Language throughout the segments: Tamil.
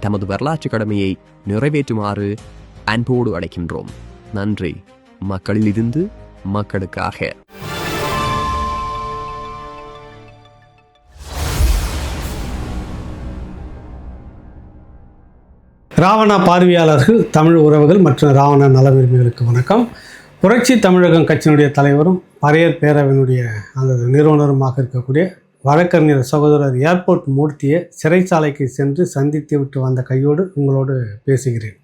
தமது வரலாற்று கடமையை நிறைவேற்றுமாறு அன்போடு அழைக்கின்றோம். நன்றி. மக்களிலிருந்து மக்களுக்காக. ராவணா பார்வையாளர்கள் தமிழ் உறவுகள் மற்றும் ராவண நலவிரும்பிகளுக்கு வணக்கம். புரட்சி தமிழகம் கட்சியினுடைய தலைவரும் பறையர் பேரவையினுடைய அந்த நிறுவனருமாக இருக்கக்கூடிய வழக்கறிஞர் சகோதரர் ஏர்போர்ட் மூர்த்தியை சிறைச்சாலைக்கு சென்று சந்தித்து விட்டு வந்த கையோடு உங்களோடு பேசுகிறேன்.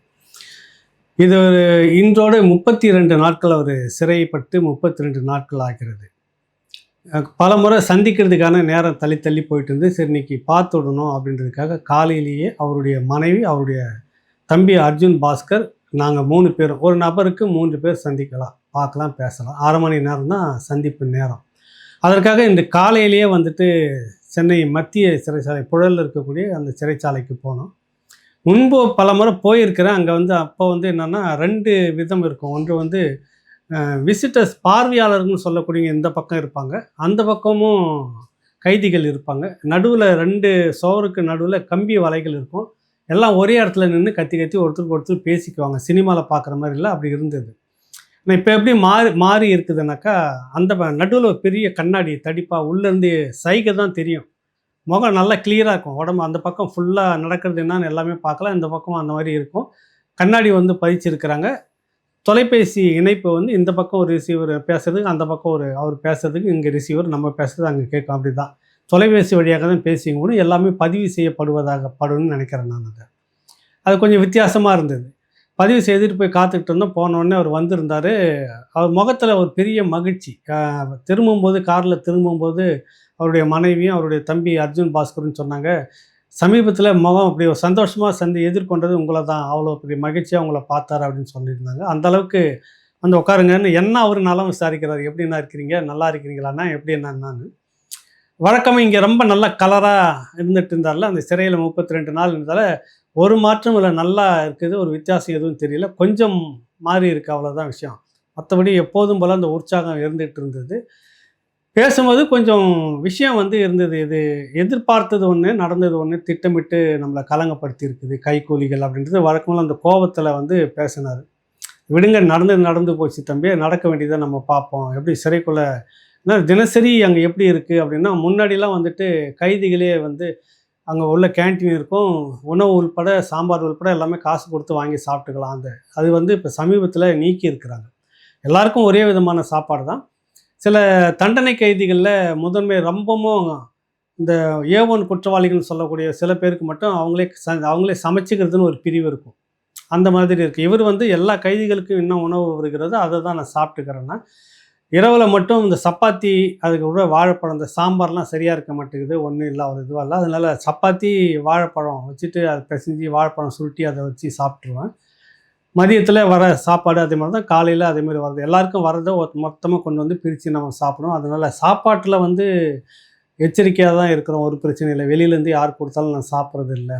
இது ஒரு இன்றோடு முப்பத்தி ரெண்டு நாட்கள் அவர் சிறைப்பட்டு முப்பத்தி ரெண்டு நாட்கள் ஆகிறது. பல முறை சந்திக்கிறதுக்கான நேரம் தள்ளி தள்ளி போயிட்டு இருந்து சரி இன்னைக்கு பார்த்து விடணும் அப்படின்றதுக்காக காலையிலேயே அவருடைய மனைவி அவருடைய தம்பி அர்ஜுன் பாஸ்கர் நாங்கள் மூணு பேரும் ஒரு நபருக்கு மூன்று பேர் சந்திக்கலாம் பார்க்கலாம் பேசலாம். அரை மணி நேரம் தான் சந்திப்பு நேரம். அதற்காக இந்த காலையிலேயே வந்துட்டு சென்னை மத்திய சிறைச்சாலை புழலில் இருக்கக்கூடிய அந்த சிறைச்சாலைக்கு போனோம். முன்பு பல முறை போயிருக்கிறேன். அங்கே வந்து அப்போ வந்து என்னென்னா ரெண்டு விதம் இருக்கும். ஒன்று வந்து விசிட்டர்ஸ் பார்வையாளர்கள்னு சொல்லக்கூடிய இந்த பக்கம் இருப்பாங்க. அந்த பக்கமும் கைதிகள் இருப்பாங்க. நடுவில் ரெண்டு சோருக்கு நடுவில் கம்பி வலைகள் இருக்கும். எல்லாம் ஒரே இடத்துல நின்று கத்தி கத்தி ஒருத்தருக்கு ஒருத்தர் பேசிக்குவாங்க. சினிமாவில் பார்க்குற மாதிரி இல்லை. அப்படி இருந்தது. ஆனால் இப்போ எப்படி மாறி மாறி இருக்குதுனாக்கா அந்த நடுவில் ஒரு பெரிய கண்ணாடி தடிப்பாக உள்ளேருந்து சைகை தான் தெரியும். முகம் நல்லா கிளியராக இருக்கும். உடம்பு அந்த பக்கம் ஃபுல்லாக நடக்கிறது என்னன்னு எல்லாமே பார்க்கலாம். இந்த பக்கம் அந்த மாதிரி இருக்கும். கண்ணாடி வந்து பதிச்சிருக்கிறாங்க. தொலைபேசி இணைப்பு வந்து இந்த பக்கம் ஒரு ரிசீவர் பேசுறதுக்கு அந்த பக்கம் ஒரு அவர் பேசுறதுக்கு இங்கே ரிசீவர் நம்ம பேசுறது அங்கே கேட்கும். அப்படி தான் தொலைபேசி வழியாக தான் பேசிங்க கூட எல்லாமே பதிவு செய்யப்படுவதாக படும்னு நினைக்கிறேன் நான் அதை. அது கொஞ்சம் வித்தியாசமாக இருந்தது. பதிவு செய்துட்டு போய் காத்துக்கிட்டு இருந்தோம். போனோடனே அவர் வந்திருந்தார். அவர் முகத்தில் ஒரு பெரிய மகிழ்ச்சி. திரும்பும்போது காரில் திரும்பும்போது அவருடைய மனைவியும் அவருடைய தம்பி அர்ஜுன் பாஸ்கர்னு சொன்னாங்க. சமீபத்தில் முகம் அப்படி ஒரு சந்தோஷமாக சந்தி எதிர்கொண்டது உங்களை தான் அவ்வளோ பெரிய மகிழ்ச்சியாக உங்களை பார்த்தாரு அப்படின்னு சொல்லியிருந்தாங்க. அந்த அளவுக்கு வந்து உட்காருங்கன்னு என்ன அவர் நலம் விசாரிக்கிறார். எப்படிண்ணா இருக்கிறீங்க? நல்லா இருக்கிறீங்களான்னா எப்படி என்னன்னு. வழக்கமாக இங்கே ரொம்ப நல்ல கலராக இருந்துட்டு இருந்தால அந்த சிறையில் முப்பத்தி ரெண்டு நாள் இருந்தால ஒரு மாற்றம் இல்லை நல்லா இருக்குது ஒரு வித்தியாசம் எதுவும் தெரியல. கொஞ்சம் மாறி இருக்கு அவ்வளோதான் விஷயம். மற்றபடி எப்போதும் போல் அந்த உற்சாகம் இருந்துகிட்டு இருந்தது. பேசும்போது கொஞ்சம் விஷயம் வந்து இருந்தது இது எதிர்பார்த்தது ஒன்று நடந்தது ஒன்று திட்டமிட்டு நம்மளை கலங்கப்படுத்தி இருக்குது கைக்கூலிகள் அப்படின்றது. வழக்கமாக அந்த கோபத்தில் வந்து பேசினார். விடுங்க நடந்தது நடந்து போச்சு தம்பி நடக்க வேண்டியதை நம்ம பார்ப்போம். எப்படி சிறைக்குள்ளே ஏன்னா தினசரி அங்கே எப்படி இருக்குது அப்படின்னா முன்னாடிலாம் வந்துட்டு கைதிகளே வந்து அங்கே உள்ள கேன்டீன் இருக்கும். உணவு உள்பட சாம்பார் உள்பட எல்லாமே காசு கொடுத்து வாங்கி சாப்பிட்டுக்கலாம் அந்த. அது வந்து இப்போ சமீபத்தில் நீக்கி இருக்கிறாங்க. எல்லாருக்கும் ஒரே விதமான சாப்பாடு தான் சில தண்டனை கைதிகளில் முதன்மை ரொம்பவும் இந்த ஏவன் குற்றவாளிகள்னு சொல்லக்கூடிய சில பேருக்கு மட்டும் அவங்களே ச அவங்களே சமைச்சிக்கிறதுன்னு ஒரு பிரிவு இருக்கும். அந்த மாதிரி இருக்குது இவர் வந்து எல்லா கைதிகளுக்கும் என்ன உணவு வருகிறதோ. அதை தான் நான் சாப்பிட்டுக்கிறேன்னா இரவில் மட்டும் இந்த சப்பாத்தி அதுக்கு வாழைப்பழம் இந்த சாம்பார்லாம் சரியாக இருக்க மாட்டேங்குது. ஒன்றும் இல்லை ஒரு இதுவாக இல்லை. அதனால சப்பாத்தி வாழைப்பழம் வச்சுட்டு அதை பிசைஞ்சு வாழைப்பழம் சுருட்டி அதை வச்சு சாப்பிட்ருவேன் மதியத்தில் வர சாப்பாடு அதே மாதிரி தான் காலையில் அதேமாதிரி வருது எல்லாருக்கும் வரதை மொத்தமாக கொண்டு வந்து பிரித்து நம்ம சாப்பிடுவோம் அதனால் சாப்பாட்டில் வந்து எச்சரிக்கையாக தான் இருக்கிறோம். ஒரு பிரச்சனை இல்லை. வெளியிலேருந்து யார் கொடுத்தாலும் நான் சாப்பிட்றது இல்லை.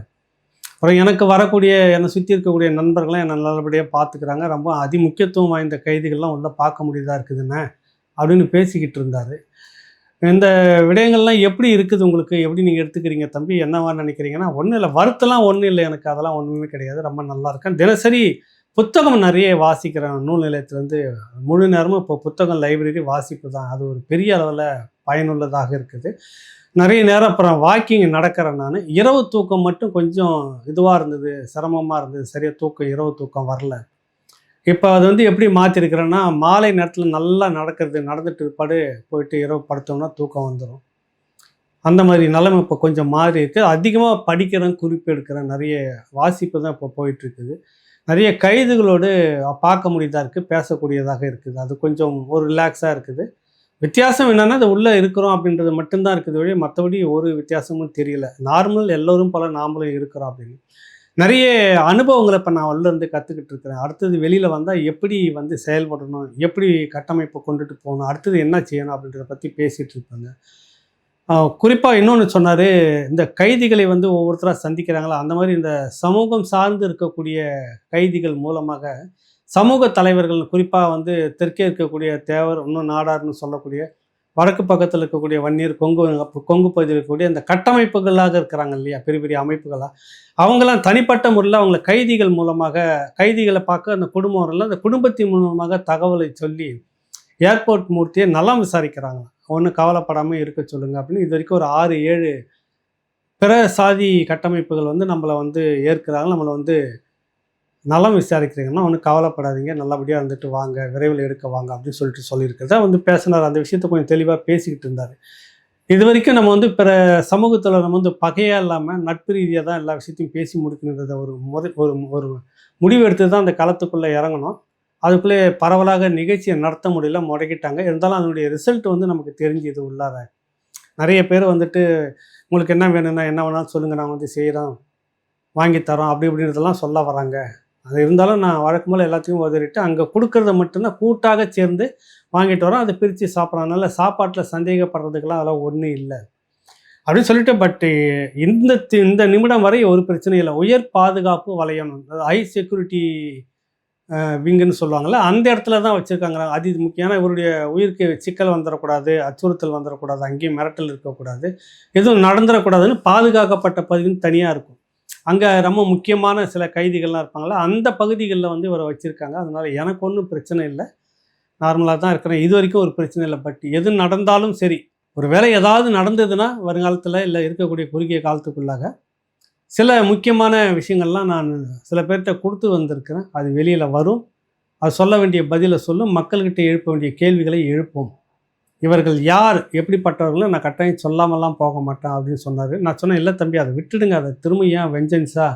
அப்புறம் எனக்கு வரக்கூடிய என்னை சுற்றி இருக்கக்கூடிய நண்பர்களும் என்னை நல்லபடியாக பார்த்துக்கிறாங்க ரொம்ப அதிமுக்கியத்துவம் வாய்ந்த கைதிகள்லாம் உள்ளே பார்க்க முடியுதா இருக்குதுன்னு அப்படின்னு பேசிக்கிட்டு இருந்தார். இந்த விடயங்கள்லாம் எப்படி இருக்குது உங்களுக்கு? எப்படி நீங்கள் எடுத்துக்கிறீங்க தம்பி? என்னவா நினைக்கிறீங்கன்னா ஒன்றும் இல்லை. வருத்தலாம் ஒன்றும் இல்லை எனக்கு. அதெல்லாம் ஒன்றுமே கிடையாது. ரொம்ப நல்லா இருக்கேன். தினசரி புத்தகம் நிறைய வாசிக்கிறேன். நூல் நிலையத்துலேருந்து முழு நேரமும் இப்போ புத்தகம் லைப்ரரி வாசிப்பு தான். அது ஒரு பெரிய அளவில் பயனுள்ளதாக இருக்குது. நிறைய நேரம் அப்புறம் வாக்கிங் நடக்கிறேன் நான். இரவு தூக்கம் மட்டும் கொஞ்சம் இதுவாக இருந்தது சிரமமாக இருந்தது. சரியாக தூக்கம் இரவு தூக்கம் வரல. இப்போ அது வந்து எப்படி மாற்றிருக்கிறேன்னா மாலை நேரத்தில் நல்லா நடக்கிறது நடந்துட்டு பிற்பாடு போயிட்டு இரவு படுத்தோம்னா தூக்கம் வந்துடும் அந்த மாதிரி நிலைமை இப்போ கொஞ்சம் மாறி இருக்குது அதிகமாக படிக்கிறேன் குறிப்பு எடுக்கிறேன். நிறைய வாசிப்பு தான் இப்போ போயிட்டுருக்குது நிறைய கைதுகளோடு பார்க்க முடியதாக இருக்குது பேசக்கூடியதாக இருக்குது. அது கொஞ்சம் ஒரு ரிலாக்ஸாக இருக்குது. வித்தியாசம் என்னென்னா அது உள்ளே இருக்கிறோம் அப்படின்றது மட்டும்தான் இருக்குது வழி மற்றபடி ஒரு வித்தியாசமும் தெரியல. நார்மல் எல்லோரும் போல நாமளும் இருக்கிறோம் அப்படின்னு. நிறைய அனுபவங்களை இப்போ நான் உள்ளேருந்து கற்றுக்கிட்டு இருக்கிறேன். அடுத்தது வெளியில் வந்தால் எப்படி வந்து செயல்படணும் எப்படி கட்டமைப்பை கொண்டுட்டு போகணும் அடுத்தது என்ன செய்யணும் அப்படின்றத பற்றி பேசிகிட்டு இருப்பாங்க. குறிப்பாக இன்னொன்று சொன்னார் இந்த கைதிகளை வந்து ஒவ்வொருத்தராக சந்திக்கிறாங்களா? அந்த மாதிரி இந்த சமூகம் சார்ந்து இருக்கக்கூடிய கைதிகள் மூலமாக சமூக தலைவர்கள் குறிப்பாக வந்து தெற்கே இருக்கக்கூடிய தேவர் இன்னும் நாடார்னு சொல்லக்கூடிய வடக்கு பக்கத்தில் இருக்கக்கூடிய வன்னியர் கொங்கு கொங்கு பகுதியில் இருக்கக்கூடிய அந்த கட்டமைப்புகளாக இருக்கிறாங்க இல்லையா? பெரிய பெரிய அமைப்புகளாக அவங்கெல்லாம் தனிப்பட்ட முறையில் அவங்கள கைதிகள் மூலமாக கைதிகளை பார்க்க அந்த குடும்பம் வரல. அந்த குடும்பத்தின் மூலமாக தகவலை சொல்லி ஏர்போர்ட் மூர்த்தியை நலம் விசாரிக்கிறாங்க. ஒன்றும் கவலைப்படாமல் இருக்க சொல்லுங்கள் அப்படின்னு இது வரைக்கும் ஒரு ஆறு ஏழு பிற சாதி கட்டமைப்புகள் வந்து நம்மளை வந்து ஏற்கிறாங்க. நம்மளை வந்து நலம் விசாரிக்கிறீங்கன்னா ஒன்றும் கவலைப்படாதீங்க. நல்லபடியாக இருந்துட்டு வாங்க. விரைவில் எடுக்க வாங்க அப்படின்னு சொல்லிட்டு சொல்லியிருக்கிறதா வந்து பேசினார். அந்த விஷயத்தை கொஞ்சம் தெளிவாக பேசிக்கிட்டு இருந்தார். இது வரைக்கும் நம்ம வந்து பிற சமூகத்தில் நம்ம வந்து பகையாக இல்லாமல் நட்பு ரீதியாக தான் எல்லா விஷயத்தையும் பேசி முடிக்கணுன்றத ஒரு முறை ஒரு ஒரு முடிவு எடுத்து தான் அந்த களத்துக்குள்ளே இறங்கணும். அதுக்குள்ளே பரவலாக நிகழ்ச்சியை நடத்த முடியல முடக்கிட்டாங்க. இருந்தாலும் அதனுடைய ரிசல்ட் வந்து நமக்கு தெரிஞ்சது உள்ளார. நிறைய பேர் வந்துட்டு உங்களுக்கு என்ன வேணும்னா என்ன வேணாலும் சொல்லுங்கள் நான் வந்து செய்கிறோம் வாங்கி தரோம். அப்படி இப்படின்றதெல்லாம் சொல்ல வராங்க. அது இருந்தாலும் நான் வழக்கம் போல் எல்லாத்தையும் உதறிட்டு அங்கே கொடுக்கறத மட்டும்தான் கூட்டாக சேர்ந்து வாங்கிட்டு வரோம். அதை பிரித்து சாப்பிட்றதுனால சாப்பாட்டில் சந்தேகப்படுறதுக்கெல்லாம் அதெல்லாம் ஒன்றும் இல்லை. அப்படின்னு சொல்லிட்டு பட் இந்த இந்த நிமிடம் வரை ஒரு பிரச்சனையும் இல்லை. உயர் பாதுகாப்பு வளையம் ஹை செக்யூரிட்டி விங்குன்னு சொல்லுவாங்கள்ல அந்த இடத்துல தான் வச்சுருக்காங்க. அது இது முக்கியம் இவருடைய உயிருக்கு சிக்கல் வந்துடக்கூடாது அச்சுறுத்தல் வந்துடக்கூடாது அங்கேயும் மிரட்டல் இருக்கக்கூடாது எதுவும் நடந்துடக்கூடாதுன்னு பாதுகாக்கப்பட்ட பகுதின்னு தனியாக இருக்கும். அங்கே ரொம்ப முக்கியமான சில கைதிகள்லாம் இருப்பாங்களா அந்த பகுதிகளில் வந்து இவரை வச்சுருக்காங்க. அதனால் எனக்கு ஒன்றும் பிரச்சனை இல்லை. நார்மலாக தான் இருக்கிறேன். இது வரைக்கும் ஒரு பிரச்சனை இல்லை. பட் எது நடந்தாலும் சரி ஒரு வேலை ஏதாவது நடந்ததுன்னா வருங்காலத்தில் இல்லை இருக்கக்கூடிய குறுகிய காலத்துக்குள்ளாக சில முக்கியமான விஷயங்கள்லாம் நான் சில பேர்கிட்ட கொடுத்து வந்திருக்கிறேன். அது வெளியில் வரும். அது சொல்ல வேண்டிய பதிலை சொல்லும். மக்கள்கிட்ட எழுப்ப வேண்டிய கேள்விகளை எழுப்போம். இவர்கள் யார் எப்படிப்பட்டவர்களும் நான் கட்டாயம் சொல்லாமலாம் போக மாட்டேன் அப்படின்னு சொன்னார். நான் சொன்னேன் இல்லை தம்பி அதை விட்டுடுங்க. அதை திரும்ப ஏன் வெஞ்சன்ஸா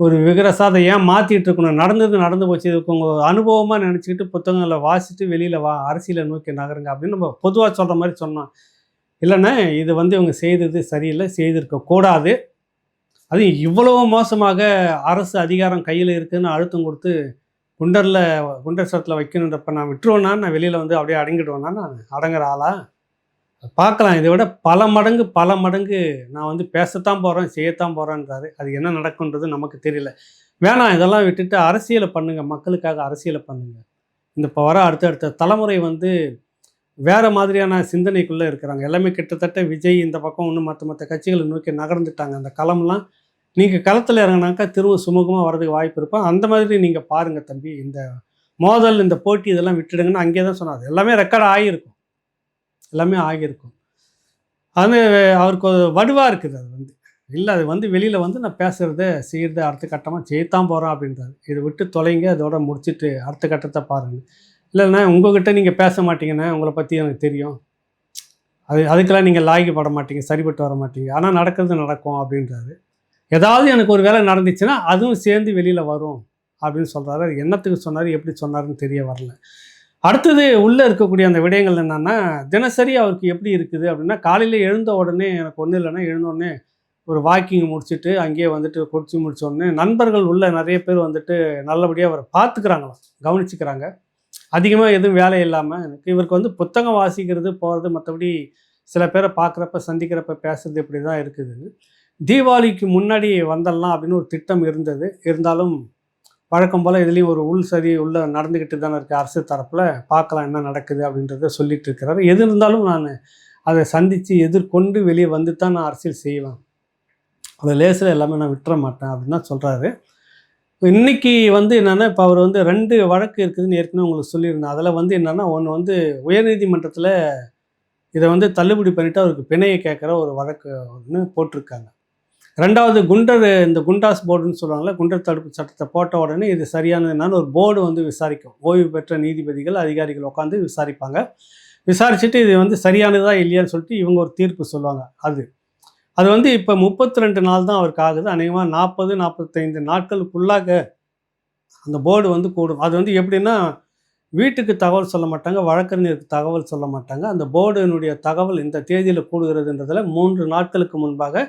ஒரு விகரசா அதை ஏன் மாற்றிட்டு இருக்கணும்? நடந்தது நடந்து போச்சு. இதுக்கு உங்கள் அனுபவமாக நினச்சிக்கிட்டு புத்தகங்களை வாசிட்டு வெளியில் வா அரசியலை நோக்கி நகருங்க. அப்படின்னு நம்ம பொதுவாக சொல்கிற மாதிரி சொன்னோம். இல்லைன்னா இது வந்து இவங்க செய்தது சரியில்லை செய்திருக்க கூடாது. அது இவ்வளவு மோசமாக அரசு அதிகாரம் கையில் இருக்குதுன்னு அழுத்தம் கொடுத்து குண்டரில் குண்டர் சரத்தில் வைக்கணுன்றப்ப நான் விட்டுருவேனா நான் வெளியில் வந்து அப்படியே அடங்கிடுவேனா நான் அடங்குற ஆளா? பார்க்கலாம். இதை விட பல மடங்கு பல மடங்கு நான் வந்து பேசத்தான் போகிறேன் செய்யத்தான் போகிறேன்றாரு அது என்ன நடக்குன்றது நமக்கு தெரியல. வேணாம் இதெல்லாம் விட்டுட்டு அரசியலை பண்ணுங்கள் மக்களுக்காக அரசியலை பண்ணுங்கள் இந்த இப்போ வர அடுத்தடுத்த தலைமுறை வந்து வேறு மாதிரியான சிந்தனைக்குள்ளே இருக்கிறாங்க. எல்லாமே கிட்டத்தட்ட விஜய் இந்த பக்கம் இன்னும் மற்ற மற்ற கட்சிகளை நோக்கி நகர்ந்துட்டாங்க. அந்த களம்லாம் நீங்கள் களத்தில் இறங்கினாக்கா திரும்ப சுமூகமாக வரதுக்கு வாய்ப்பு இருக்கும். அந்த மாதிரி நீங்கள் பாருங்கள் தம்பி இந்த மோதல் இந்த போட்டி இதெல்லாம் விட்டுடுங்கன்னு அங்கே தான் சொன்னார் எல்லாமே ரெக்கார்ட் ஆகியிருக்கும். எல்லாமே ஆகியிருக்கும். அது அவருக்கு ஒரு வடுவாக இருக்குது அது வந்து. இல்லை அது வந்து வெளியில் வந்து நான் பேசுகிறத செய்கிறத அடுத்த கட்டமாக ஜெயித்தான் போகிறோம் அப்படின்றாரு. இதை விட்டு தொலைங்க அதோட முடிச்சுட்டு அடுத்த கட்டத்தை பாருங்க. இல்லைண்ணா உங்ககிட்ட நீங்கள் பேச மாட்டீங்கண்ணே உங்களை பற்றி எனக்கு தெரியும். அது அதுக்கெல்லாம் நீங்கள் லாய்க்கப்பட மாட்டீங்க சரிப்பட்டு வர மாட்டீங்க. ஆனால் நடக்கிறது நடக்கும் அப்படின்றாரு. ஏதாவது எனக்கு ஒரு வேலை நடந்துச்சுன்னா அதுவும் சேர்ந்து வெளியில் வரும் அப்படின்னு சொல்கிறாரு என்னத்துக்கு சொன்னார் எப்படி சொன்னார்னு தெரிய வரல. அடுத்தது உள்ளே இருக்கக்கூடிய அந்த விடயங்கள் என்னென்னா தினசரி அவருக்கு எப்படி இருக்குது அப்படின்னா காலையில் எழுந்த உடனே எனக்கு ஒன்றும் இல்லைன்னா எழுந்தோடனே ஒரு வாக்கிங் முடிச்சுட்டு அங்கேயே வந்துட்டு குடிச்சு முடிச்சோடனே நண்பர்கள் உள்ள நிறைய பேர் வந்துட்டு நல்லபடியாக அவரை பார்த்துக்கிறாங்களாம் கவனிச்சுக்கிறாங்க. அதிகமாக எதுவும் வேலை இல்லாமல் எனக்கு இவருக்கு வந்து புத்தகம் வாசிக்கிறது போகிறது மற்றபடி சில பேரை பார்க்குறப்ப சந்திக்கிறப்ப பேசுறது இப்படி தான் இருக்குதுன்னு தீபாவளிக்கு முன்னாடி வந்துடலாம் அப்படின்னு ஒரு திட்டம் இருந்தது. இருந்தாலும் வழக்கம் போல் இதுலேயும் ஒரு உள் சரி உள்ள நடந்துக்கிட்டு தானே இருக்குது அரசு தரப்பில் பார்க்கலாம் என்ன நடக்குது அப்படின்றத சொல்லிட்டு இருக்கிறாரு. எது இருந்தாலும் நான் அதை சந்தித்து எதிர்கொண்டு வெளியே வந்து தான் நான் அரசியல் செய்வேன். அந்த லேசில் எல்லாமே நான் விட்டுற மாட்டேன் அப்படின்னு தான் சொல்கிறாரு இன்னைக்கு வந்து என்னென்னா இப்போ அவர் வந்து ரெண்டு வழக்கு இருக்குதுன்னு ஏற்கனவே உங்களுக்கு சொல்லியிருந்தேன். அதில் வந்து என்னென்னா ஒன்று வந்து உயர்நீதிமன்றத்தில் இதை வந்து தள்ளுபடி பண்ணிட்டு அவருக்கு பிணையை கேட்குற ஒரு வழக்கு ஒன்று போட்டிருக்காங்க. ரெண்டாவது குண்டர் இந்த குண்டாஸ் போர்டுன்னு சொல்லுவாங்கல்ல குண்டர் தடுப்பு சட்டத்தை போட்ட உடனே இது சரியானதுனால ஒரு போர்டு வந்து விசாரிக்கும். ஓய்வு பெற்ற நீதிபதிகள் அதிகாரிகள் உட்காந்து விசாரிப்பாங்க. விசாரிச்சுட்டு இது வந்து சரியானதா இல்லையான்னு சொல்லிட்டு இவங்க ஒரு தீர்ப்பு சொல்லுவாங்க. அது. அது வந்து இப்போ முப்பத்தி ரெண்டு நாள் தான் அவருக்கு ஆகுது. அநேகமாக நாற்பது நாற்பத்தைந்து நாட்களுக்குள்ளாக அந்த போர்டு வந்து கூடும். அது வந்து எப்படின்னா வீட்டுக்கு தகவல் சொல்ல மாட்டாங்க வழக்கறிஞருக்கு தகவல் சொல்ல மாட்டாங்க. அந்த போர்டினுடைய தகவல் இந்த தேதியில் கூடுகிறதுன்றதில் மூன்று நாட்களுக்கு முன்பாக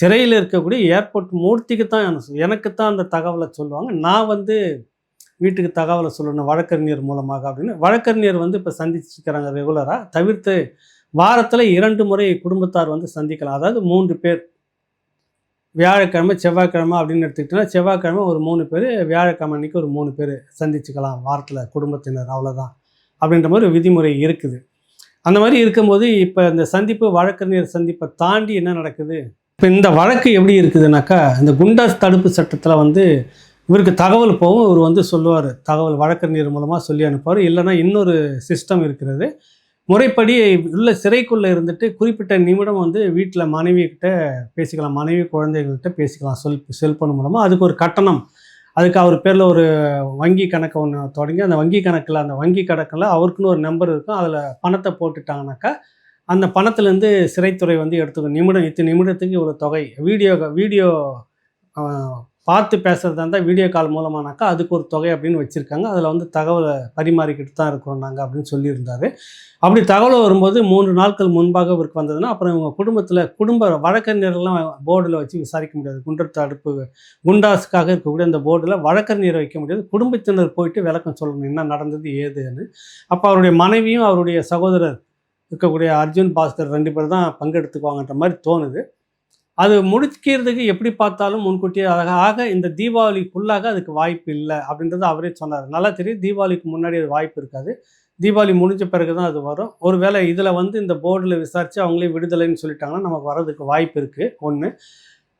சிறையில் இருக்கக்கூடிய ஏர்போர்ட் மூர்த்திக்கு தான் எனக்கு தான் அந்த தகவலை சொல்லுவாங்க. நான் வந்து வீட்டுக்கு தகவலை சொல்லணும் வழக்கறிஞர் மூலமாக அப்படின்னு. வழக்கறிஞர் வந்து இப்போ சந்திச்சுக்கிறாங்க ரெகுலராக தவிர்த்து வாரத்தில் இரண்டு முறை குடும்பத்தார் வந்து சந்திக்கலாம். அதாவது மூன்று பேர். வியாழக்கிழமை செவ்வாய்க்கிழமை அப்படின்னு எடுத்துக்கிட்டோன்னா செவ்வாய்க்கிழமை ஒரு மூணு பேர் வியாழக்கிழமை அன்றைக்கி ஒரு மூணு பேர் சந்திச்சுக்கலாம் வாரத்தில் குடும்பத்தினர் அவ்வளோதான் அப்படின்ற மாதிரி விதிமுறை இருக்குது. அந்த மாதிரி இருக்கும்போது இப்போ இந்த சந்திப்பு வழக்கறிஞர் சந்திப்பை தாண்டி என்ன நடக்குது? இப்போ இந்த வழக்கு எப்படி இருக்குதுனாக்கா இந்த குண்டாஸ் தடுப்பு சட்டத்தில் வந்து இவருக்கு தகவல் போகும். இவர் வந்து சொல்லுவார் தகவல் வழக்கறிஞர் மூலமாக சொல்லி அனுப்புவார். இல்லைன்னா இன்னொரு சிஸ்டம் இருக்கிறது. முறைப்படி உள்ள சிறைக்குள்ளே இருந்துட்டு குறிப்பிட்ட நிமிடம் வந்து வீட்டில் மனைவிக்கிட்ட பேசிக்கலாம் மனைவி குழந்தைகள்கிட்ட பேசிக்கலாம் செல் செல்ஃபோன் மூலமாக அதுக்கு ஒரு கட்டணம். அதுக்கு அவர் பேரில் ஒரு வங்கி கணக்கை ஒன்று தொடங்கி அந்த வங்கி கணக்கில் அந்த வங்கி கணக்கில் அவருக்குன்னு ஒரு நம்பர் இருக்கும். அதில் பணத்தை போட்டுட்டாங்கனாக்கா அந்த பணத்துலேருந்து சிறைத்துறை வந்து எடுத்துக்கும். நிமிடம் இத்தனை நிமிடத்துக்கு இவ்வளோ தொகை. வீடியோ வீடியோ பார்த்து பேசுகிறதா இருந்தால் வீடியோ கால் மூலமானாக்கா அதுக்கு ஒரு தொகை அப்படின்னு வச்சுருக்காங்க. அதில் வந்து தகவலை பரிமாறிக்கிட்டு தான் இருக்கிறோம் நாங்கள் அப்படின்னு சொல்லியிருந்தார். அப்படி தகவல் வரும்போது மூன்று நாட்கள் முன்பாக இவருக்கு வந்ததுன்னா அப்புறம் இவங்க குடும்பத்தில் குடும்ப வழக்கறிஞர்லாம் போர்டில் வச்சு விசாரிக்க முடியாது. குண்டர் தடுப்பு குண்டாஸுக்காக இருக்கக்கூடிய அந்த போர்டில் வழக்கறிஞரை வைக்க முடியாது. குடும்பத்தினர் போயிட்டு விளக்கம் சொல்லணும். என்ன நடந்தது ஏதுன்னு. அப்போ அவருடைய மனைவியும் அவருடைய சகோதரர் இருக்கக்கூடிய அர்ஜுன் பாஸ்கர் ரெண்டு பேர் தான் பங்கெடுத்துக்குவாங்கன்ற மாதிரி தோணுது. அது முடிக்கிறதுக்கு எப்படி பார்த்தாலும் முன்கூட்டியே அழகாக ஆக இந்த தீபாவளிக்குள்ளாக அதுக்கு வாய்ப்பு இல்லை அப்படின்றது அவரே சொன்னார். நல்லா தெரியும் தீபாவளிக்கு முன்னாடி அது வாய்ப்பு இருக்காது. தீபாவளி முடிஞ்ச பிறகு தான் அது வரும். ஒருவேளை இதில் வந்து இந்த போர்டில் விசாரித்து அவங்களே விடுதலைன்னு சொல்லிட்டாங்கன்னா நமக்கு வரதுக்கு வாய்ப்பு இருக்குது ஒன்று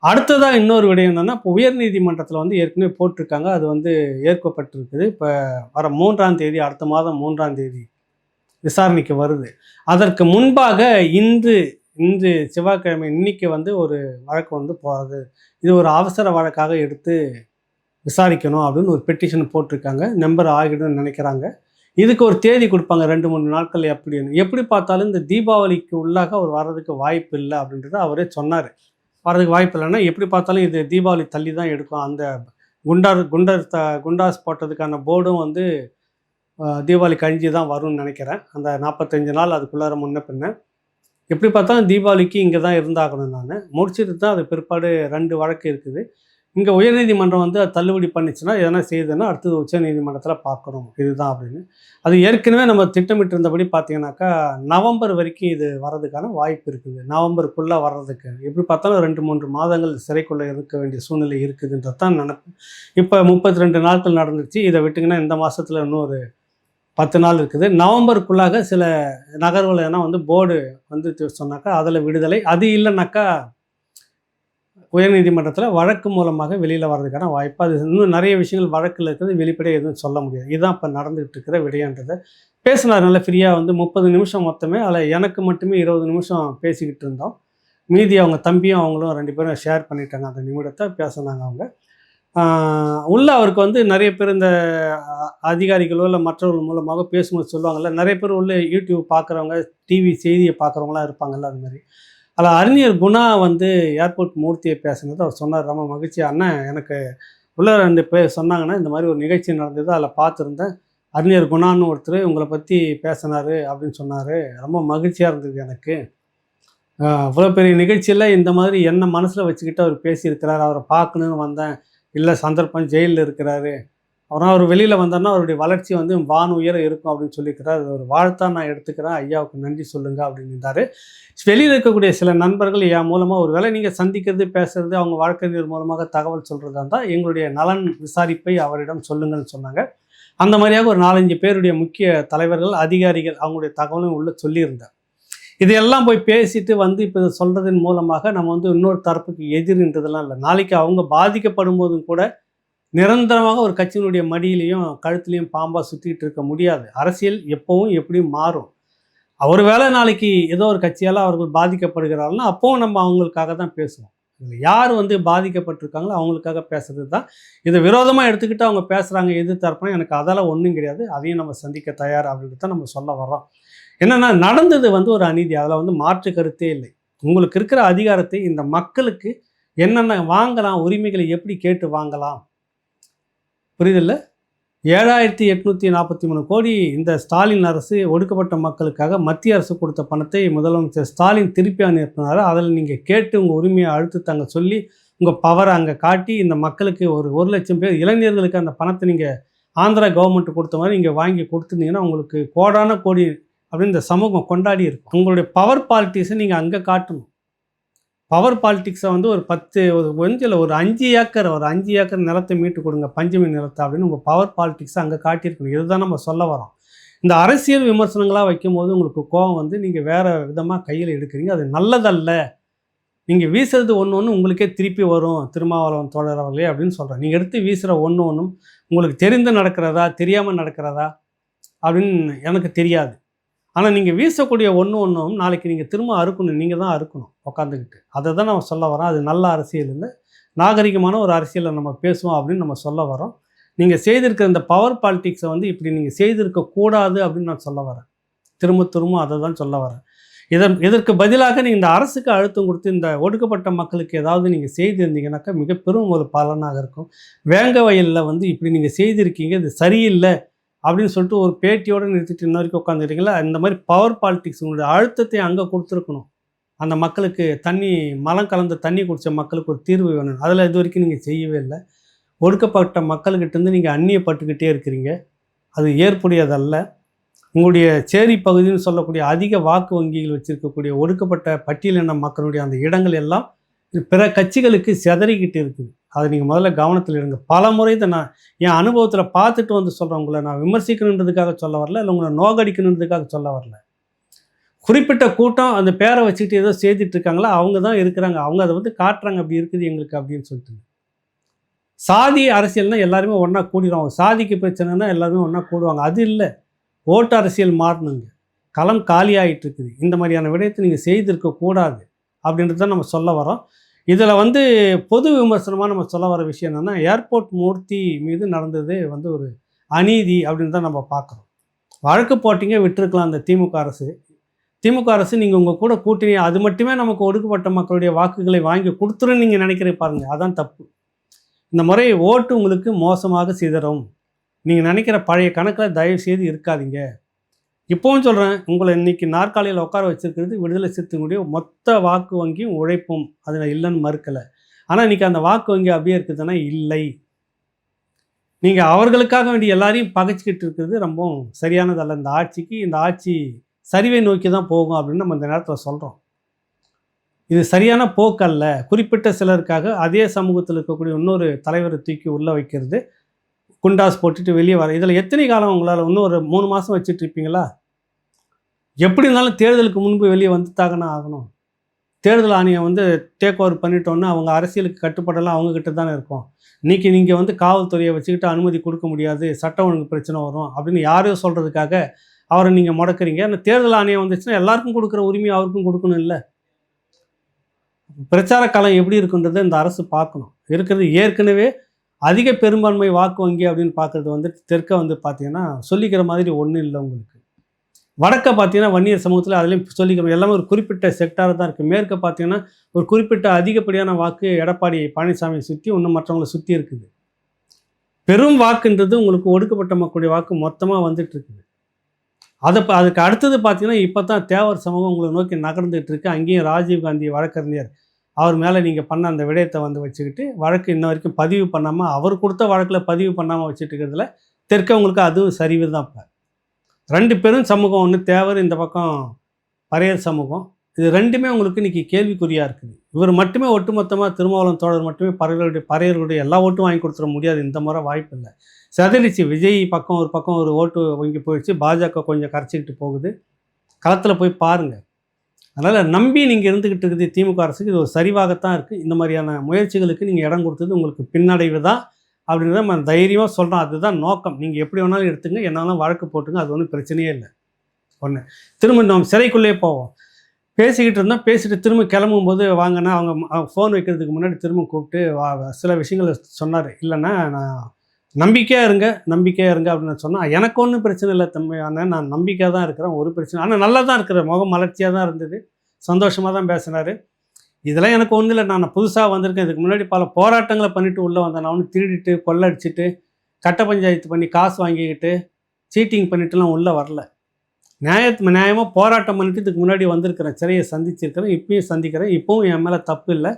அடுத்ததாக இன்னொரு விடயம் என்னென்னா இப்போ உயர்நீதிமன்றத்தில் வந்து ஏற்கனவே போட்டிருக்காங்க. அது வந்து ஏற்கப்பட்டிருக்குது. இப்போ வர மூன்றாம் தேதி அடுத்த மாதம் மூன்றாம் தேதி விசாரணைக்கு வருது. அதற்கு முன்பாக இன்று இன்று செவ்வாய்க்கிழமை இன்னைக்கு வந்து ஒரு வழக்கு வந்து போகிறது இது ஒரு அவசர வழக்காக எடுத்து விசாரிக்கணும் அப்படின்னு ஒரு பெட்டிஷன் போட்டிருக்காங்க. நம்பர் ஆகிடும்னு நினைக்கிறாங்க. இதுக்கு ஒரு தேதி கொடுப்பாங்க ரெண்டு மூணு நாட்கள் அப்படின்னு எப்படி பார்த்தாலும் இந்த தீபாவளிக்கு உள்ளாக அவர் வர்றதுக்கு வாய்ப்பு இல்லை அப்படின்றத அவரே சொன்னார். வர்றதுக்கு வாய்ப்பு இல்லைன்னா எப்படி பார்த்தாலும் இது தீபாவளி தள்ளி தான் எடுக்கும். அந்த குண்டார் குண்டர் த குண்டாஸ் போட்டதுக்கான போர்டும் வந்து தீபாவளி கழிஞ்சு தான் வரும்னு நினைக்கிறேன். அந்த நாற்பத்தஞ்சு நாள் அதுக்குள்ளார முன்ன பின்ன. எப்படி பார்த்தாலும் தீபாவளிக்கு இங்கே தான் இருந்தாகணும் நான். முடிச்சுட்டு தான் அது பிற்பாடு ரெண்டு வழக்கு இருக்குது. இங்கே உயர்நீதிமன்றம் வந்து அது தள்ளுபடி பண்ணிச்சுன்னா எதனா செய்யுதுன்னா அடுத்தது உச்சநீதிமன்றத்தில் பார்க்கணும். இதுதான் அப்படின்னு. அது ஏற்கனவே நம்ம திட்டமிட்டு இருந்தபடி பார்த்தீங்கன்னாக்கா நவம்பர் வரைக்கும் இது வர்றதுக்கான வாய்ப்பு இருக்குது. நவம்பருக்குள்ளே வர்றதுக்கு. எப்படி பார்த்தாலும் ரெண்டு மூன்று மாதங்கள் சிறைக்குள்ளே இருக்க வேண்டிய சூழ்நிலை இருக்குதுன்றது தான் நினப்பு. இப்போ முப்பத்தி ரெண்டு நாட்கள் நடந்துச்சு இதை விட்டிங்கன்னா இந்த மாதத்தில் இன்னொரு பத்து நாள் இருக்குது. நவம்பருக்குள்ளாக சில நகர்வுகள் எதனா வந்து போர்டு வந்து சொன்னாக்கா அதில் விடுதலை. அது இல்லைனாக்கா உயர்நீதிமன்றத்தில் வழக்கு மூலமாக வெளியில் வர்றதுக்கான வாய்ப்பு. அது இன்னும் நிறைய விஷயங்கள் வழக்கில் இருக்குது வெளிப்படையாக எதுவும் சொல்ல முடியாது. இதுதான் இப்போ நடந்துகிட்டு இருக்கிற விடையன்றது. பேசினார் நல்லா ஃப்ரீயாக வந்து முப்பது நிமிஷம் மொத்தமே. அதில் எனக்கு மட்டுமே இருபது நிமிஷம் பேசிக்கிட்டு இருந்தோம். மீதி அவங்க தம்பியும் அவங்களும் ரெண்டு பேரும் ஷேர் பண்ணிட்டாங்க அந்த நிமிடத்தை. பேசினாங்க அவங்க. உள்ள அவருக்கு வந்து நிறைய பேர் இந்த அதிகாரிகளோ இல்லை மற்றவர்கள் மூலமாக பேசும்போது சொல்லுவாங்கல்ல நிறைய பேர் உள்ள யூடியூப் பார்க்குறவங்க டிவி செய்தியை பார்க்குறவங்களாம் இருப்பாங்கல்ல அது மாதிரி. அதில் அறிஞர் குணா வந்து ஏர்போர்ட் மூர்த்தியை பேசுனது அவர் சொன்னார். ரொம்ப மகிழ்ச்சி அண்ணன் எனக்கு உள்ள ரெண்டு பேர் சொன்னாங்கன்னா இந்த மாதிரி ஒரு நிகழ்ச்சி நடந்தது அதில் பார்த்துருந்தேன். அறிஞர் குணான்னு ஒருத்தர் உங்களை பற்றி பேசினார் அப்படின்னு சொன்னார். ரொம்ப மகிழ்ச்சியாக இருந்தது எனக்கு. அவ்வளோ பெரிய நிகழ்ச்சியில் இந்த மாதிரி என்ன மனசில் வச்சுக்கிட்டு அவர் பேசியிருக்கிறார் அவரை பார்க்கணுன்னு வந்தேன். இல்லை சந்தர்ப்பம் ஜெயிலில் இருக்கிறாரு. அப்புறம் அவர் வெளியில் வந்தார்னா அவருடைய வளர்ச்சி வந்து வான் உயர இருக்கும் அப்படின்னு சொல்லியிருக்கிறார். அது ஒரு வாழ்த்தா நான் எடுத்துக்கிறேன். ஐயாவுக்கு நன்றி சொல்லுங்கள் அப்படின்னு இருந்தார். வெளியில் இருக்கக்கூடிய சில நண்பர்கள் என் மூலமாக ஒரு வேளை நீங்கள் சந்திக்கிறது பேசுறது அவங்க வாழ்க்கறிஞர் மூலமாக தகவல் சொல்கிறதா இருந்தால் எங்களுடைய நலன் விசாரிப்பை அவரிடம் சொல்லுங்கள்னு சொன்னாங்க. அந்த மாதிரியாக ஒரு நாலஞ்சு பேருடைய முக்கிய தலைவர்கள் அதிகாரிகள் அவங்களுடைய தகவலும் உள்ள சொல்லியிருந்தார். இதையெல்லாம் போய் பேசிட்டு வந்து இப்போ இதை சொல்கிறதன் மூலமாக நம்ம வந்து இன்னொரு தரப்புக்கு எதிர்ன்றதெல்லாம் இல்லை. நாளைக்கு அவங்க பாதிக்கப்படும் போதும் கூட நிரந்தரமாக ஒரு கட்சியினுடைய மடியிலையும் கழுத்துலையும் பாம்பாக சுற்றிக்கிட்டு இருக்க முடியாது. அரசியல் எப்பவும் எப்படியும் மாறும். அவர் வேலை நாளைக்கு ஏதோ ஒரு கட்சியால் அவர்கள் பாதிக்கப்படுகிறார்கள்னா அப்போவும் நம்ம அவங்களுக்காக தான் பேசுவோம். இதில் யார் வந்து பாதிக்கப்பட்டிருக்காங்களோ அவங்களுக்காக பேசுறது தான். இதை விரோதமாக எடுத்துக்கிட்டு அவங்க பேசுகிறாங்க எது தரப்புனா எனக்கு அதெல்லாம் ஒன்றும் கிடையாது. அதையும் நம்ம சந்திக்க தயார் அப்படின்ட்டு தான் நம்ம சொல்ல வர்றோம். என்னென்னா நடந்தது வந்து ஒரு அநீதி. அதில் வந்து மாற்று கருத்தே இல்லை. உங்களுக்கு இருக்கிற அதிகாரத்தை இந்த மக்களுக்கு என்னென்ன வாங்கலாம் உரிமைகளை எப்படி கேட்டு வாங்கலாம்? புரியுதில்ல? ஏழாயிரத்தி எட்நூற்றி நாற்பத்தி மூணு கோடி இந்த ஸ்டாலின் அரசு ஒடுக்கப்பட்ட மக்களுக்காக மத்திய அரசு கொடுத்த பணத்தை முதலமைச்சர் ஸ்டாலின் திருப்பி அனுப்பினார். அதில் நீங்கள் கேட்டு உங்கள் உரிமையை அழுத்து தாங்க சொல்லி உங்கள் பவரை அங்கே காட்டி இந்த மக்களுக்கு ஒரு ஒரு லட்சம் பேர் இளைஞர்களுக்கு அந்த பணத்தை நீங்கள் ஆந்திரா கவர்மெண்ட் கொடுத்த மாதிரி நீங்கள் வாங்கி கொடுத்துருந்தீங்கன்னா உங்களுக்கு கோடான கோடி அப்படின்னு இந்த சமூகம் கொண்டாடி இருக்கும். உங்களுடைய பவர் பாலிட்டிக்ஸை நீங்கள் அங்கே காட்டணும். பவர் பாலிட்டிக்ஸை வந்து ஒரு பத்து ஒரு கொஞ்சம் ஒரு அஞ்சு ஏக்கர் ஒரு அஞ்சு ஏக்கர் நிலத்தை மீட்டு கொடுங்க பஞ்சமி நிலத்தை அப்படின்னு உங்கள் பவர் பாலிட்டிக்ஸை அங்கே காட்டியிருக்கணும். இதுதான் நம்ம சொல்ல வரோம். இந்த அரசியல் விமர்சனங்களாக வைக்கும்போது உங்களுக்கு கோபம் வந்து நீங்கள் வேறு விதமாக கையில் எடுக்கிறீங்க. அது நல்லதல்ல. நீங்கள் வீசுறது ஒன்று ஒன்று உங்களுக்கே திருப்பி வரும். திருமாவளவன் தோழர் அவர்களே அப்படின்னு சொல்கிறேன் நீங்கள் எடுத்து வீசுகிற ஒன்று ஒன்றும் உங்களுக்கு தெரிந்து நடக்கிறதா தெரியாமல் நடக்கிறதா அப்படின்னு எனக்கு தெரியாது. ஆனால் நீங்கள் வீசக்கூடிய ஒன்று ஒன்றும் நாளைக்கு நீங்கள் திரும்ப அறுக்கணும். நீங்கள் தான் அறுக்கணும். உட்காந்துக்கிட்டு அதை தான் நம்ம சொல்ல வரோம். அது நல்ல அரசியல் இல்லை. நாகரிகமான ஒரு அரசியலை நம்ம பேசுவோம் அப்படின்னு நம்ம சொல்ல வரோம். நீங்கள் செய்திருக்கிற இந்த பவர் பாலிட்டிக்ஸை வந்து இப்படி நீங்கள் செய்திருக்க கூடாது அப்படின்னு நான் சொல்ல வரேன். திரும்ப திரும்ப அதை தான் சொல்ல வரேன். இதன் இதற்கு பதிலாக நீங்கள் இந்த அரசுக்கு அழுத்தம் கொடுத்து இந்த ஒடுக்கப்பட்ட மக்களுக்கு ஏதாவது நீங்கள் செய்திருந்தீங்கன்னாக்கா மிக பெரும் ஒரு பலனாக இருக்கும். வேங்க வயலில் வந்து இப்படி நீங்கள் செய்திருக்கீங்க. இது சரியில்லை. அப்படின்னு சொல்லிட்டு ஒரு பேட்டியோடு நிறுத்திட்டு இன்ன வரைக்கும் உட்காந்துருக்கீங்களா இந்த மாதிரி பவர் பாலிட்டிக்ஸ் உங்களுடைய அழுத்தத்தை அங்கே கொடுத்துருக்கணும். அந்த மக்களுக்கு தண்ணி மலம் கலந்த தண்ணி குடித்த மக்களுக்கு ஒரு தீர்வு வேணும். அதில் இது வரைக்கும் நீங்கள் செய்யவே இல்லை. ஒடுக்கப்பட்ட மக்கள்கிட்டேருந்து நீங்கள் அந்நியப்பட்டுக்கிட்டே இருக்கிறீங்க. அது ஏற்புடையதல்ல. உங்களுடைய சேரி பகுதின்னு சொல்லக்கூடிய அதிக வாக்கு வங்கிகள் வச்சுருக்கக்கூடிய ஒடுக்கப்பட்ட பட்டியலின மக்களுடைய அந்த இடங்கள் எல்லாம் பிற கட்சிகளுக்கு சிதறிக்கிட்டு இருக்குது. அதை நீங்கள் முதல்ல கவனத்தில் இருங்க. பல முறை இதை நான் என் அனுபவத்தில் பார்த்துட்டு வந்து சொல்கிறேன் உங்களை நான் விமர்சிக்கணுன்றதுக்காக சொல்ல வரல இல்லை உங்களை நோகடிக்கணுன்றதுக்காக சொல்ல வரல. குறிப்பிட்ட கூட்டம் அந்த பேரை வச்சுக்கிட்டு ஏதோ செய்துட்டு இருக்காங்களா அவங்க தான் இருக்கிறாங்க. அவங்க அதை வந்து காட்டுறாங்க அப்படி இருக்குது எங்களுக்கு அப்படின்னு சொல்லிட்டு. சாதி அரசியல்னால் எல்லாருமே ஒன்றா கூடிடுவாங்க சாதிக்கு பிரச்சனைனா எல்லாருமே ஒன்றா கூடுவாங்க. அது இல்லை. ஓட்டு அரசியல் மாறணுங்க. களம் காலியாகிட்டு இருக்குது. இந்த மாதிரியான விடயத்தை நீங்கள் செய்திருக்க கூடாது அப்படின்றது தான் நம்ம சொல்ல வரோம் இதில் வந்து பொது விமர்சனமாக நம்ம சொல்ல வர விஷயம் என்னென்னா ஏர்போர்ட் மூர்த்தி மீது நடந்தது வந்து ஒரு அநீதி அப்படின்னு தான் நம்ம பார்க்குறோம். வழக்கு போட்டிங்க விட்டுருக்கலாம் அந்த திமுக அரசு. திமுக அரசு நீங்கள் உங்கள் கூட கூட்டணி அது மட்டுமே நமக்கு ஒடுக்கப்பட்ட மக்களுடைய வாக்குகளை வாங்கி கொடுத்துருன்னு நீங்கள் நினைக்கிறே பாருங்கள் அதான் தப்பு. இந்த முறை ஓட்டு உங்களுக்கு மோசமாக சிதறும். நீங்கள் நினைக்கிற பழைய கணக்கில் தயவு செய்து இருக்காதீங்க. இப்போவும் சொல்கிறேன் உங்களை இன்னைக்கு நாற்காலியில் உட்கார வச்சிருக்கிறது விடுதலை சிறுத்தைகளுடைய மொத்த வாக்கு வங்கியும் உழைப்பும். அதில் இல்லைன்னு மறுக்கலை. ஆனால் இன்றைக்கி அந்த வாக்கு வங்கி அப்படியே இருக்குதுன்னா இல்லை. நீங்கள் அவர்களுக்காக வேண்டிய எல்லாரையும் பகைச்சிக்கிட்டு இருக்கிறது ரொம்ப சரியானதல்ல இந்த ஆட்சிக்கு இந்த ஆட்சி சரிவை நோக்கி தான் போகும் அப்படின்னு நம்ம இந்த நேரத்தில் சொல்கிறோம் இது சரியான போக்கல்ல குறிப்பிட்ட சிலருக்காக அதே சமூகத்தில் இருக்கக்கூடிய இன்னொரு தலைவரை தூக்கி உள்ளே வைக்கிறது குண்டாஸ் போட்டுட்டு வெளியே வர இதில் எத்தனை காலம் உங்களால் இன்னும் ஒரு மூணு மாதம் வச்சுட்டு இருப்பீங்களா? எப்படி இருந்தாலும் தேர்தலுக்கு முன்பு வெளியே வந்து ஆகணும். தேர்தல் ஆணையம் வந்து டேக் ஓவர் பண்ணிட்டோன்னா அவங்க அரசியலுக்கு கட்டுப்பாடெல்லாம் அவங்கக்கிட்ட தானே இருக்கும். இன்றைக்கி நீங்கள் வந்து காவல்துறையை வச்சுக்கிட்டு அனுமதி கொடுக்க முடியாது சட்டம் ஒழுங்கு பிரச்சனை வரும் அப்படின்னு யாரையும் சொல்கிறதுக்காக அவரை நீங்கள் முடக்கிறீங்க. அந்த தேர்தல் ஆணையம் வந்துச்சுன்னா எல்லாருக்கும் கொடுக்குற உரிமை அவருக்கும் கொடுக்கணும் இல்லை. பிரச்சார காலம் எப்படி இருக்குன்றதை இந்த அரசு பார்க்கணும். இருக்கிறது ஏற்கனவே அதிக பெரும்பான்மை வாக்கு வங்கி அப்படின்னு பார்க்குறது வந்து தெற்க வந்து பார்த்தீங்கன்னா சொல்லிக்கிற மாதிரி ஒன்றும் இல்லை உங்களுக்கு. வடக்க பார்த்தீங்கன்னா வன்னியர் சமூகத்தில் அதுலேயும் சொல்லிக்கிற எல்லாமே ஒரு குறிப்பிட்ட செக்டாராக தான் இருக்குது மேற்க பார்த்தீங்கன்னா ஒரு குறிப்பிட்ட அதிகப்படியான வாக்கு எடப்பாடி பழனிசாமியை சுற்றி இன்னும் மற்றவங்களை சுற்றி இருக்குது. பெரும் வாக்குன்றது உங்களுக்கு ஒடுக்கப்பட்ட மக்களுடைய வாக்கு மொத்தமாக வந்துட்டு இருக்குது. அதை ப- அதுக்கு அடுத்தது பார்த்தீங்கன்னா இப்போ தான் தேவர் சமூகம் உங்களை நோக்கி நகர்ந்துட்டு இருக்கு. அங்கேயும் ராஜீவ் காந்தி வழக்கறிஞர் அவர் மேலே நீங்கள் பண்ண அந்த விடயத்தை வந்து வச்சுக்கிட்டு வழக்கு இன்ன வரைக்கும் பதிவு பண்ணாமல் அவர் கொடுத்த வழக்கில் பதிவு பண்ணாமல் வச்சுட்டு இருக்கிறதுல தெற்கவங்களுக்கு அதுவும் சரிவு தான் இப்போ ரெண்டு பேரும் சமூகம் ஒன்று தேவர் இந்த பக்கம் பறையர் சமூகம் இது ரெண்டுமே உங்களுக்கு இன்றைக்கி கேள்விக்குறியாக இருக்குது. இவர் மட்டுமே ஒட்டுமொத்தமாக திருமாவளம் தோழர் மட்டுமே பறையர்களுடைய பறையர்களுடைய எல்லா ஓட்டும் வாங்கி கொடுத்துட முடியாது இந்த முறை வாய்ப்பு இல்லை. சதறிச்சு விஜய் பக்கம் ஒரு பக்கம் ஒரு ஓட்டு வாங்கி போயிடுச்சு பாஜக கொஞ்சம் கரைச்சிக்கிட்டு போகுது. களத்தில் போய் பாருங்கள் அதனால் நம்பி நீங்கள் இருந்துக்கிட்டு இருக்குது திமுக அரசுக்கு இது ஒரு சரிவாகத்தான் இருக்குது இந்த மாதிரியான முயற்சிகளுக்கு நீங்கள் இடம் கொடுத்தது உங்களுக்கு பின்னடைவு தான் அப்படின்றத நம்ம தைரியமாக சொல்கிறோம் அதுதான் நோக்கம். நீங்கள் எப்படி வேணாலும் எடுத்துங்க. என்ன வேணாலும் வழக்கு போட்டுங்க அது ஒன்றும் பிரச்சனையே இல்லை. ஒன்று திரும்ப நம்ம சிறைக்குள்ளேயே போவோம். பேசிக்கிட்டு இருந்தால் பேசிட்டு திரும்ப கிளம்பும்போது வாங்கினா அவங்க ஃபோன் வைக்கிறதுக்கு முன்னாடி திரும்ப கூப்பிட்டு வா சில விஷயங்களை சொன்னார். இல்லைன்னா நான் நம்பிக்கையாக இருங்க நம்பிக்கையாக இருங்க அப்படின்னு சொன்னால் எனக்கு ஒன்றும் பிரச்சனை இல்லை தம்பி. அண்ணன் நான் நம்பிக்கையாக தான் இருக்கிறேன் ஒரு பிரச்சனை. ஆனால் நல்லா தான் இருக்கிறேன் முகம் மலர்ச்சியாக தான் இருந்தது. சந்தோஷமாக தான் பேசினார். இதெல்லாம் எனக்கு ஒன்றும் இல்லை. நான் புதுசாக வந்திருக்கேன். இதுக்கு முன்னாடி பல போராட்டங்களை பண்ணிட்டு உள்ளே வந்தேன். நான் ஒன்று திருடிட்டு கொள்ளடிச்சிட்டு கட்ட பஞ்சாயத்து பண்ணி காசு வாங்கிக்கிட்டு சீட்டிங் பண்ணிட்டுலாம் உள்ளே வரல. நியாயத்து நியாயமாக போராட்டம் பண்ணிட்டு இதுக்கு முன்னாடி வந்திருக்கிறேன். சிறையை சந்திச்சிருக்கிறேன். இப்பயும் சந்திக்கிறேன். இப்போவும் என் மேலே தப்பு இல்லை.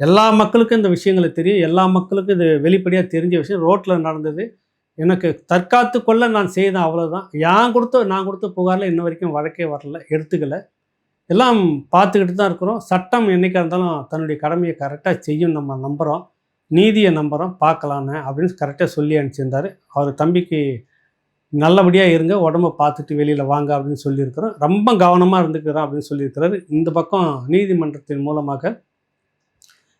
எல்லா மக்களுக்கும் இந்த விஷயங்களை தெரியும். எல்லா மக்களுக்கும் இது வெளிப்படையாக தெரிஞ்ச விஷயம். ரோட்டில் நடந்தது. எனக்கு தற்காத்து கொள்ள நான் செய்தேன் அவ்வளோதான் யான் கொடுத்த நான் கொடுத்த புகாரில் இன்ன வரைக்கும் வழக்கே வரல. எடுத்துக்கல. எல்லாம் பார்த்துக்கிட்டு தான் இருக்கிறோம். சட்டம் என்றைக்காக இருந்தாலும் தன்னுடைய கடமையை கரெக்டாக செய்யும் நம்ம நம்புகிறோம் நீதியை நம்புகிறோம் பார்க்கலான்னு அப்படின்னு கரெக்டாக சொல்லி அனுப்பிச்சிருந்தார். அவர் தம்பிக்கு நல்லபடியாக இருங்க. உடம்ப பார்த்துட்டு வெளியில் வாங்க அப்படின்னு சொல்லியிருக்கிறோம். ரொம்ப கவனமாக இருந்துக்கிறோம் அப்படின்னு சொல்லியிருக்கிறாரு. இந்த பக்கம் நீதிமன்றத்தின் மூலமாக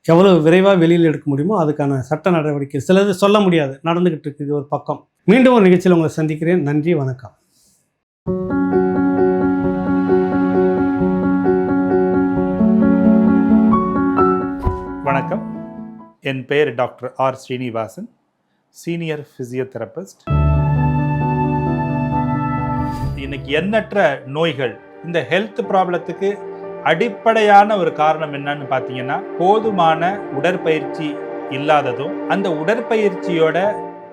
எவ்வளோ விரைவாக வெளியில் எடுக்க முடியுமோ அதுக்கான சட்ட நடவடிக்கை சிலது சொல்ல முடியாது. நடந்துக்கிட்டு இருக்குது ஒரு பக்கம். மீண்டும் ஒரு நிகழ்ச்சியில் உங்களை சந்திக்கிறேன். நன்றி வணக்கம். வணக்கம். என் பெயர் doctor R Srinivasan. Senior physiotherapist. இன்னைக்கு எண்ணற்ற நோய்கள். இந்த ஹெல்த் ப்ராப்ளத்துக்கு அடிப்படையான ஒரு காரணம் என்னன்னு பார்த்தீங்கன்னா போதுமான உடற்பயிற்சி இல்லாததும் அந்த உடற்பயிற்சியோட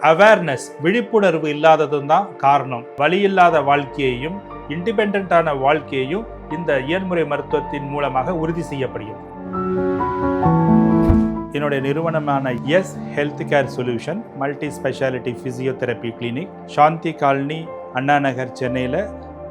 அவேர்னஸ் விழிப்புணர்வு இல்லாததும் தான் காரணம். வழி இல்லாத வாழ்க்கையையும் இண்டிபெண்ட்டான வாழ்க்கையையும் இந்த இயன்முறை மருத்துவத்தின் மூலமாக உறுதி செய்யப்படுகிறது. என்னுடைய நிறுவனமான S health care solution multi speciality physiotherapy clinic Shanti colony Anna Nagar சென்னையில்